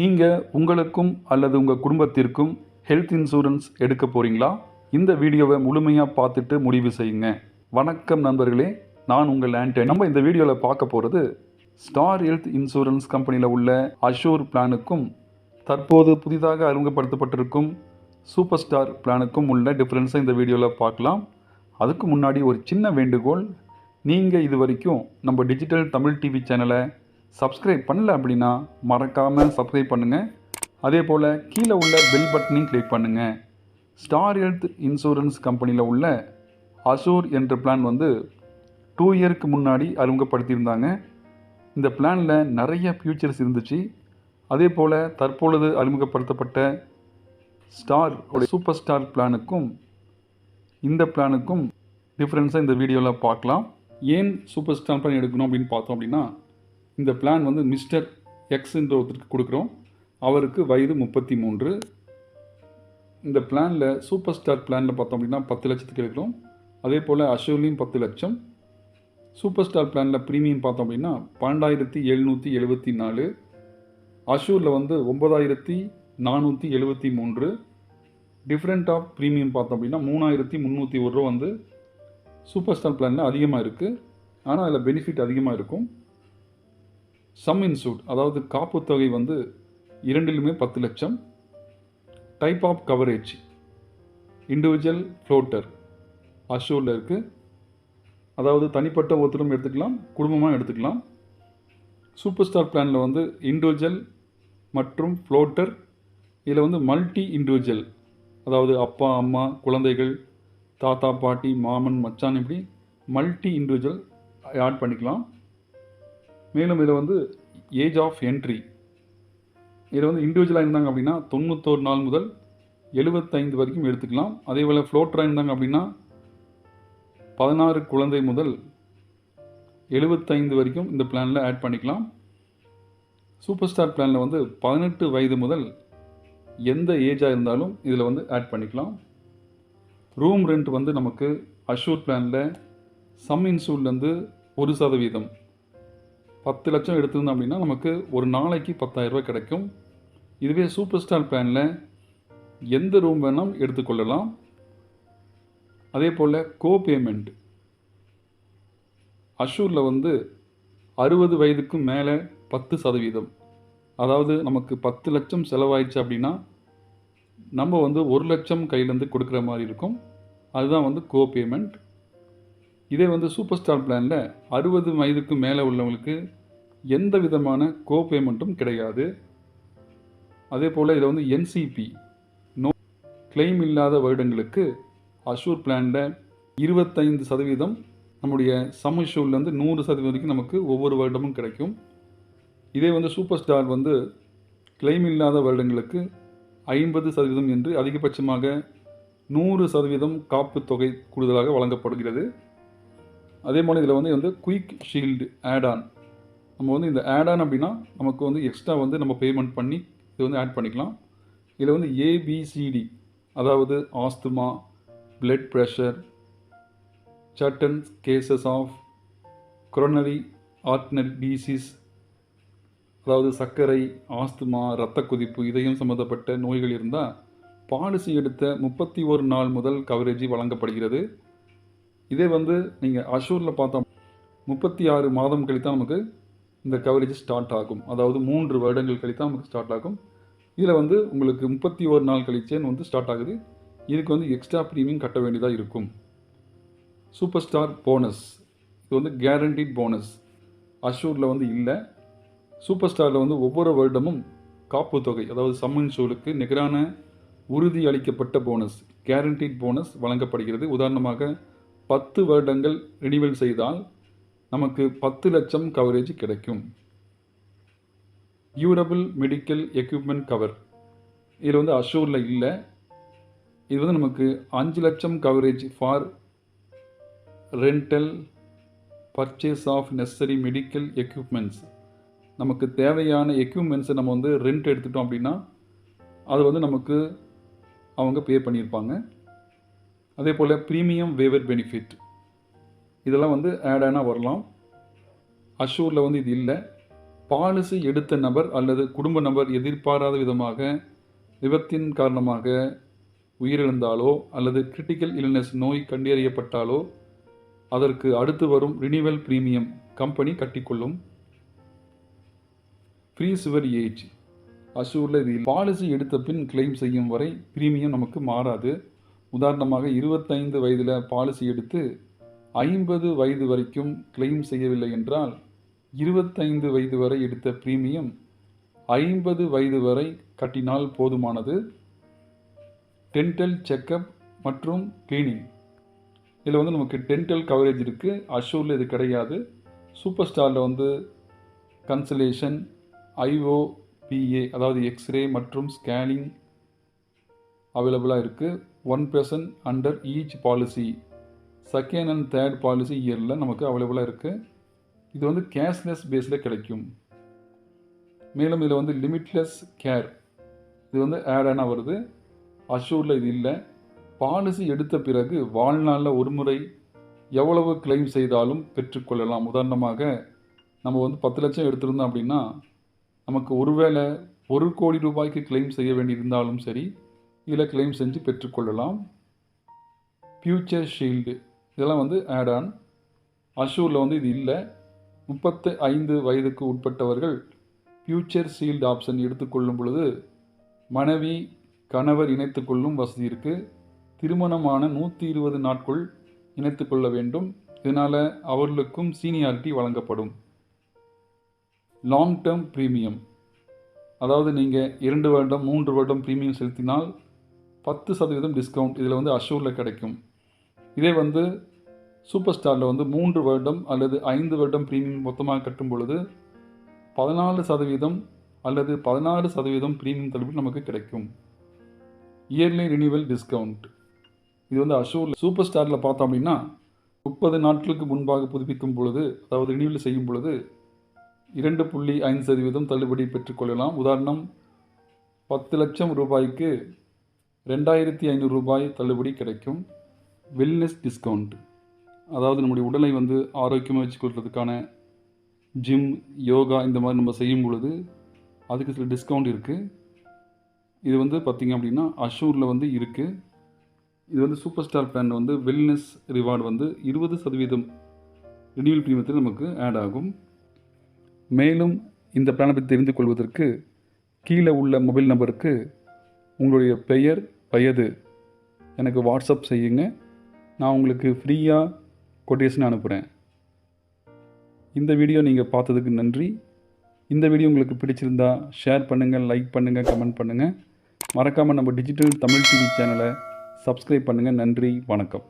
நீங்கள் உங்களுக்கும் அல்லது உங்கள் குடும்பத்திற்கும் ஹெல்த் இன்சூரன்ஸ் எடுக்க போகிறீங்களா இந்த வீடியோவை முழுமையாக பார்த்துட்டு முடிவு செய்யுங்க. வணக்கம் நண்பர்களே நான் உங்கள் ஆண்டனி. நம்ம இந்த வீடியோவில் பார்க்க போகிறது ஸ்டார் ஹெல்த் இன்சூரன்ஸ் கம்பெனியில் உள்ள அஷூர் பிளானுக்கும் தற்போது புதிதாக அறிமுகப்படுத்தப்பட்டிருக்கும் சூப்பர் ஸ்டார் பிளானுக்கும் உள்ள டிஃப்ரென்ஸை இந்த வீடியோவில் பார்க்கலாம். அதுக்கு முன்னாடி ஒரு சின்ன வேண்டுகோள் நீங்கள் இது வரைக்கும் நம்ம டிஜிட்டல் தமிழ் டிவி சேனலை சப்ஸ்கிரைப் பண்ணல அப்படின்னா மறக்காமல் சப்ஸ்கிரைப் பண்ணுங்கள் அதே போல் கீழே உள்ள பெல் பட்டனையும் கிளிக் பண்ணுங்கள் ஸ்டார் ஹெல்த் இன்சூரன்ஸ் கம்பெனியில் உள்ள அசூர் என்ற பிளான் வந்து டூ இயருக்கு முன்னாடி அறிமுகப்படுத்தியிருந்தாங்க. இந்த பிளானில் நிறைய ஃபியூச்சர்ஸ் இருந்துச்சு. அதே போல் தற்பொழுது அறிமுகப்படுத்தப்பட்ட ஸ்டார் சூப்பர் ஸ்டார் பிளானுக்கும் இந்த பிளானுக்கும் டிஃப்ரென்ஸாக இந்த வீடியோவில் பார்க்கலாம். ஏன் சூப்பர் ஸ்டார் பிளான் எடுக்கணும் அப்படின்னு பார்த்தோம் அப்படின்னா இந்த பிளான் வந்து மிஸ்டர் எக்ஸ் என்ற ஒருத்தருக்கு கொடுக்குறோம். அவருக்கு வயது முப்பத்தி மூன்று. இந்த பிளானில் சூப்பர் ஸ்டார் பிளானில் பார்த்தோம் அப்படின்னா பத்து லட்சத்துக்கு எடுக்கிறோம். அதே போல் அஷூர்லேயும் பத்து லட்சம். சூப்பர் ஸ்டார் பிளானில் ப்ரீமியம் பார்த்தோம் அப்படின்னா பன்னெண்டாயிரத்தி எழுநூற்றி எழுபத்தி நாலு. அஷூரில் வந்து ஒம்பதாயிரத்தி நானூற்றி எழுபத்தி மூன்று. டிஃப்ரெண்ட் ஆஃப் ப்ரீமியம் பார்த்தோம் அப்படின்னா மூணாயிரத்தி முந்நூற்றி ஒரு ரூபா வந்து சூப்பர் ஸ்டார் பிளானில் அதிகமாக இருக்குது ஆனால் அதில் பெனிஃபிட் அதிகமாக இருக்கும். சம் இன்சூட் அதாவது காப்பு தொகை வந்து இரண்டிலுமே பத்து லட்சம். Type of coverage individual floater அஷூரில் இருக்குது அதாவது தனிப்பட்ட ஒருத்தரும் எடுத்துக்கலாம் குடும்பமாக எடுத்துக்கலாம். சூப்பர் ஸ்டார் பிளானில் வந்து இண்டிவிஜுவல் மற்றும் ஃப்ளோட்டர் இதில் வந்து மல்டி இண்டிவிஜுவல் அதாவது அப்பா அம்மா குழந்தைகள் தாத்தா பாட்டி மாமன் மச்சான் இப்படி மல்டி இண்டிவிஜுவல் ஆட் பண்ணிக்கலாம். மேலும் இதில் வந்து ஏஜ் ஆஃப் என்ட்ரி இதில் வந்து இண்டிவிஜுவலாக இருந்தாங்க அப்படின்னா தொண்ணூத்தோரு நாள் முதல் எழுபத்தைந்து வரைக்கும் எடுத்துக்கலாம். அதே போல் ஃப்ளோட்டராக இருந்தாங்க அப்படின்னா பதினாறு குழந்தை முதல் எழுபத்தைந்து வரைக்கும் இந்த பிளானில் ஆட் பண்ணிக்கலாம். சூப்பர் ஸ்டார் பிளானில் வந்து பதினெட்டு வயது முதல் எந்த ஏஜாக இருந்தாலும் இதில் வந்து ஆட் பண்ணிக்கலாம். ரூம் ரெண்ட் வந்து நமக்கு அஷூர் பிளானில் சம் இன்சூர்லேருந்து ஒரு சதவீதம். பத்து லட்சம் எடுத்திருந்தோம் அப்படின்னா நமக்கு ஒரு நாளைக்கு பத்தாயிரரூபா கிடைக்கும். இதுவே சூப்பர் ஸ்டார் பிளானில் எந்த ரூம் வேணாலும் எடுத்துக்கொள்ளலாம். அதே போல் கோ பேமெண்ட் அஷூரில் வந்து அறுபது வயதுக்கும் மேலே பத்து சதவீதம். அதாவது நமக்கு பத்து லட்சம் செலவாயிடுச்சு அப்படின்னா நம்ம வந்து ஒரு லட்சம் கையிலேருந்து கொடுக்குற மாதிரி இருக்கும். அதுதான் வந்து கோ பேமெண்ட் இதே வந்து சூப்பர் ஸ்டார் பிளானில் அறுபது வயதுக்கு மேலே உள்ளவங்களுக்கு எந்த விதமான கோ பேமெண்ட்டும் கிடையாது. அதே போல் இதில் வந்து என்சிபி நோ கிளைம் இல்லாத வருடங்களுக்கு அஷூர் பிளானில் இருபத்தைந்து சதவீதம் நம்முடைய சம் இஷ்யூலேருந்து நூறு சதவீதம் வரைக்கும் நமக்கு ஒவ்வொரு வருடமும் கிடைக்கும். இதே வந்து சூப்பர் ஸ்டார் வந்து கிளைம் இல்லாத வருடங்களுக்கு ஐம்பது சதவீதம் என்று அதிகபட்சமாக நூறு சதவீதம் காப்பு தொகை கூடுதலாக வழங்கப்படுகிறது. அதே மாதிரி இதில் வந்து வந்து குயிக் ஷீல்டு ஆட் ஆன் நம்ம வந்து இந்த ஆட் ஆன் அப்படின்னா நமக்கு வந்து எக்ஸ்ட்ரா வந்து நம்ம பேமெண்ட் பண்ணி இது வந்து ஆட் பண்ணிக்கலாம். இதில் வந்து ஏபிசிடி அதாவது asthma blood pressure certain cases of coronary artery disease அதாவது சர்க்கரை ஆஸ்துமா இரத்த கொதிப்பு இதயம் சம்மந்தப்பட்ட நோய்கள் இருந்தால் பாலிசி எடுத்த முப்பத்தி ஒரு நாள் முதல் கவரேஜ் வழங்கப்படுகிறது. இதே வந்து நீங்கள் அஷூரில் பார்த்தோம் முப்பத்தி ஆறு மாதம் கழித்தான் நமக்கு இந்த கவரேஜ் ஸ்டார்ட் ஆகும். அதாவது மூன்று வருடங்கள் கழித்தான் நமக்கு ஸ்டார்ட் ஆகும். இதில் வந்து உங்களுக்கு முப்பத்தி ஒரு நாள் கழிச்சேன்னு வந்து ஸ்டார்ட் ஆகுது. இதுக்கு வந்து எக்ஸ்ட்ரா ப்ரீமியம் கட்ட வேண்டியதாக இருக்கும். சூப்பர் ஸ்டார் போனஸ் இது வந்து கேரண்டீட் போனஸ் அஷூரில் வந்து இல்லை. சூப்பர் ஸ்டாரில் வந்து ஒவ்வொரு வருடமும் காப்பு தொகை அதாவது சம்மன் ஷூலுக்கு நிகரான உறுதி அளிக்கப்பட்ட போனஸ் கேரண்டீட் போனஸ் வழங்கப்படுகிறது. உதாரணமாக பத்து வருடங்கள் ரினிவல் செய்தால் நமக்கு பத்து லட்சம் கவரேஜ் கிடைக்கும். டியூரபிள் மெடிக்கல் எக்யூப்மெண்ட் கவர் இதில் வந்து அஷூரில் இல்லை. இது வந்து நமக்கு அஞ்சு லட்சம் coverage for rental purchase of necessary medical equipments நமக்கு தேவையான எக்யூப்மெண்ட்ஸை நம்ம வந்து ரெண்ட் எடுத்துட்டோம் அப்படின்னா அது வந்து நமக்கு அவங்க பே பண்ணியிருப்பாங்க. அதே போல் ப்ரீமியம் வேவர் பெனிஃபிட் இதெல்லாம் வந்து ஆடானாக வரலாம். அஷூரில் வந்து இது இல்லை. பாலிசி எடுத்த நபர் அல்லது குடும்ப நபர் எதிர்பாராத விதமாக விபத்தின் காரணமாக உயிரிழந்தாலோ அல்லது கிரிட்டிக்கல் இல்னஸ் நோய் கண்டறியப்பட்டாலோ அதற்கு அடுத்து வரும் ரினிவல் பிரீமியம் கம்பெனி கட்டிக்கொள்ளும். ஃப்ரீசுவர் ஏஜ் அஷூரில் இது பாலிசி எடுத்த பின் கிளைம் செய்யும் வரை பிரீமியம் நமக்கு மாறாது. உதாரணமாக இருபத்தைந்து வயதில் பாலிசி எடுத்து ஐம்பது வயது வரைக்கும் கிளைம் செய்யவில்லை என்றால் இருபத்தைந்து வயது வரை எடுத்த பிரீமியம் ஐம்பது வயது வரை கட்டினால் போதுமானது. டென்டல் செக்கப் மற்றும் கிளீனிங் இதில் வந்து நமக்கு டென்டல் கவரேஜ் இருக்குது அஷூரில் இது கிடையாது. சூப்பர் ஸ்டாரில் வந்து கன்சலேஷன் ஐஓபிஏ அதாவது எக்ஸ்ரே மற்றும் ஸ்கேனிங் அவைலபிளாக இருக்குது one percent under each policy second and third policy இயரில் நமக்கு அவைலபிளாக இருக்குது இது வந்து கேஷ்லெஸ் பேஸில் கிடைக்கும். மேலும் இதில் வந்து லிமிட்லெஸ் கேர் இது வந்து ஆடான வருது. அஷூரில் இது இல்லை. பாலிசி எடுத்த பிறகு வாழ்நாளில் ஒரு முறை எவ்வளவு கிளைம் செய்தாலும் பெற்றுக்கொள்ளலாம் உதாரணமாக நம்ம வந்து பத்து லட்சம் எடுத்திருந்தோம் அப்படின்னா நமக்கு ஒருவேளை ஒரு கோடி ரூபாய்க்கு கிளைம் செய்ய வேண்டியிருந்தாலும் சரி இதில் கிளைம் செஞ்சு பெற்றுக்கொள்ளலாம். ஃப்யூச்சர் ஷீல்டு இதெல்லாம் வந்து ஆட் ஆன் அஷூரில் வந்து இது இல்லை. முப்பத்து ஐந்து வயதுக்கு உட்பட்டவர்கள் ஃப்யூச்சர் ஷீல்டு ஆப்ஷன் எடுத்துக்கொள்ளும் பொழுது மனைவி கணவர் இணைத்துக்கொள்ளும் வசதி இருக்குது திருமணமான நூற்றி இருபது நாட்கள் இணைத்துக்கொள்ள வேண்டும். இதனால் அவர்களுக்கும் சீனியாரிட்டி வழங்கப்படும். லாங் டேர்ம் ப்ரீமியம் அதாவது நீங்கள் இரண்டு வருடம் மூன்று வருடம் ப்ரீமியம் செலுத்தினால் பத்து சதவீதம் டிஸ்கவுண்ட் இதில் வந்து அஷூரில் கிடைக்கும். இதே வந்து சூப்பர் ஸ்டாரில் வந்து மூன்று வருடம் அல்லது ஐந்து வருடம் ப்ரீமியம் மொத்தமாக கட்டும் பொழுது பதினாலு சதவீதம் அல்லது பதினாறு சதவீதம் ப்ரீமியம் தள்ளுபடி நமக்கு கிடைக்கும். இயர்லி ரினியூவல் டிஸ்கவுண்ட் இது வந்து அஷூரில் சூப்பர் ஸ்டாரில் பார்த்தோம் அப்படின்னா முப்பது நாட்களுக்கு முன்பாக புதுப்பிக்கும் பொழுது அதாவது ரினியூவல் செய்யும் பொழுது இரண்டு புள்ளி ஐந்து சதவீதம் தள்ளுபடி பெற்றுக்கொள்ளலாம் உதாரணம் பத்து லட்சம் ரூபாய்க்கு ரெண்டாயிரத்தி ஐநூறு ரூபாய் தள்ளுபடி கிடைக்கும். வெல்னஸ் டிஸ்கவுண்ட் அதாவது நம்முடைய உடலை வந்து ஆரோக்கியமாக வச்சுக்கொள்றதுக்கான ஜிம் யோகா இந்த மாதிரி நம்ம செய்யும் பொழுது அதுக்கு சில டிஸ்கவுண்ட் இருக்குது இது வந்து பார்த்திங்க அப்படின்னா அஷூரில் வந்து இருக்குது இது வந்து சூப்பர் ஸ்டார் பிளான் வந்து வெல்னஸ் ரிவார்டு வந்து இருபது சதவீதம் ரினியூவல் பிரீமியத்தில் நமக்கு ஆட் ஆகும். மேலும் இந்த பிளானை பற்றி தெரிந்து கொள்வதற்கு கீழே உள்ள மொபைல் நம்பருக்கு உங்களுடைய பெயர் வயது. எனக்கு வாட்ஸ்அப் செய்யுங்க. நான் உங்களுக்கு ஃப்ரீயாக கொட்டேஷன் அனுப்புகிறேன் இந்த வீடியோ நீங்கள் பார்த்ததுக்கு நன்றி. இந்த வீடியோ உங்களுக்கு பிடிச்சிருந்தா ஷேர் பண்ணுங்கள் லைக் பண்ணுங்கள் கமெண்ட் பண்ணுங்கள் மறக்காமல் நம்ம டிஜிட்டல் தமிழ் டிவி சேனலை சப்ஸ்கிரைப் பண்ணுங்கள் நன்றி வணக்கம்.